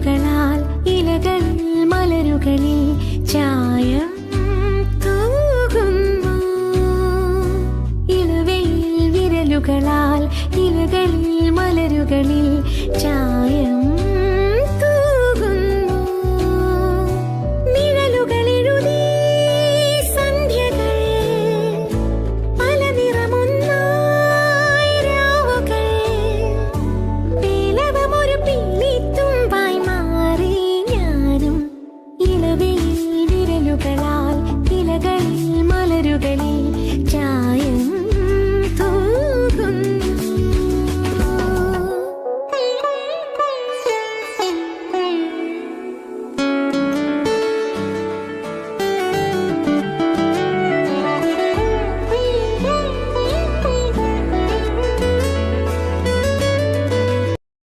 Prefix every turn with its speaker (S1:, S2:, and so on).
S1: കണ്ണുകളാൽ ഇലകൾ മലരുകളിൽ ചായം തൂകുന്നു. ഇളവയിൽ വിരലുകളാൽ ഇല